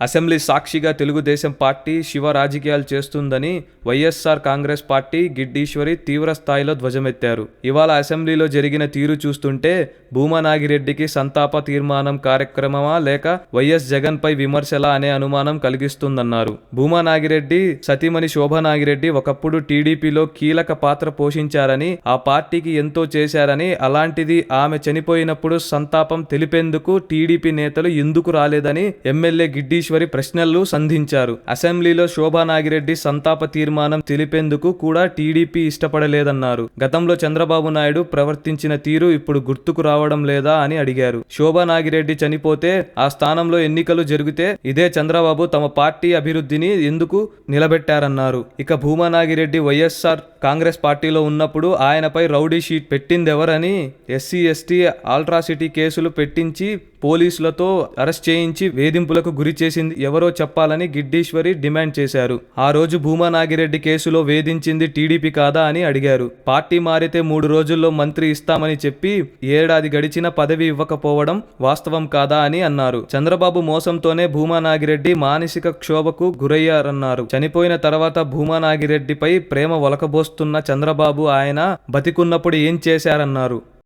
Assembly సాక్షిగా Telugu Desam party Shiva రాజకీయాలు చేస్తుందని వైఎస్ఆర్ కాంగ్రెస్ పార్టీ గిడ్డీశ్వరి తీవ్ర స్థాయిలో ధ్వజమెత్తారు. ఇవాళ అసెంబ్లీలో జరిగిన తీరు చూస్తుంటే భూమా నాగిరెడ్డికి సంతాప తీర్మానం కార్యక్రమమా లేక వైఎస్ జగన్ పై విమర్శలా అనే అనుమానం కలిగిస్తుందన్నారు. భూమా నాగిరెడ్డి సతీమణి శోభా నాగిరెడ్డి ఒకప్పుడు టీడీపీలో కీలక పాత్ర పోషించారని ఆ పార్టీకి ఎంతో చేశారని అలాంటిది ఆమె చనిపోయినప్పుడు సంతాపం తెలిపేందుకు టీడీపీ నేతలు ఎందుకు రాలేదని ఎమ్మెల్యే గిడ్డీ గిడ్డీశ్వరి ప్రశ్నలు సంధించారు. అసెంబ్లీలో శోభా నాగిరెడ్డి సంతాప తీర్మానం తెలిపేందుకు కూడా టీడీపీ ఇష్టపడలేదన్నారు. గతంలో చంద్రబాబు నాయుడు ప్రవర్తించిన తీరు ఇప్పుడు గుర్తుకు రావడం లేదా అని అడిగారు. శోభా నాగిరెడ్డి చనిపోతే ఆ స్థానంలో ఎన్నికలు జరిగితే ఇదే చంద్రబాబు తమ పార్టీ అభివృద్ధిని ఎందుకు నిలబెట్టారన్నారు. ఇక భూమా నాగిరెడ్డి వైఎస్ఆర్ కాంగ్రెస్ పార్టీలో ఉన్నప్పుడు ఆయనపై rowdy sheet పెట్టిందెవరని S C S T atrocity కేసులు పెట్టించి పోలీసులతో అరెస్ట్ చేయించి వేధింపులకు గురి చేసింది ఎవరో చెప్పాలని గిడ్డీశ్వరి డిమాండ్ చేశారు. ఆ రోజు భూమా నాగిరెడ్డి కేసులో వేధించింది టీడీపీ కాదా అని అడిగారు. పార్టీ మారితే మూడు రోజుల్లో మంత్రి ఇస్తామని చెప్పి ఏడాది గడిచిన పదవి ఇవ్వకపోవడం వాస్తవం కాదా అని అన్నారు. చంద్రబాబు మోసంతోనే భూమా నాగిరెడ్డి మానసిక క్షోభకు గురయ్యారన్నారు. చనిపోయిన తర్వాత భూమా నాగిరెడ్డిపై ప్రేమ ఒలకబోస్తున్న చంద్రబాబు ఆయన బతికున్నప్పుడు ఏం చేశారన్నారు.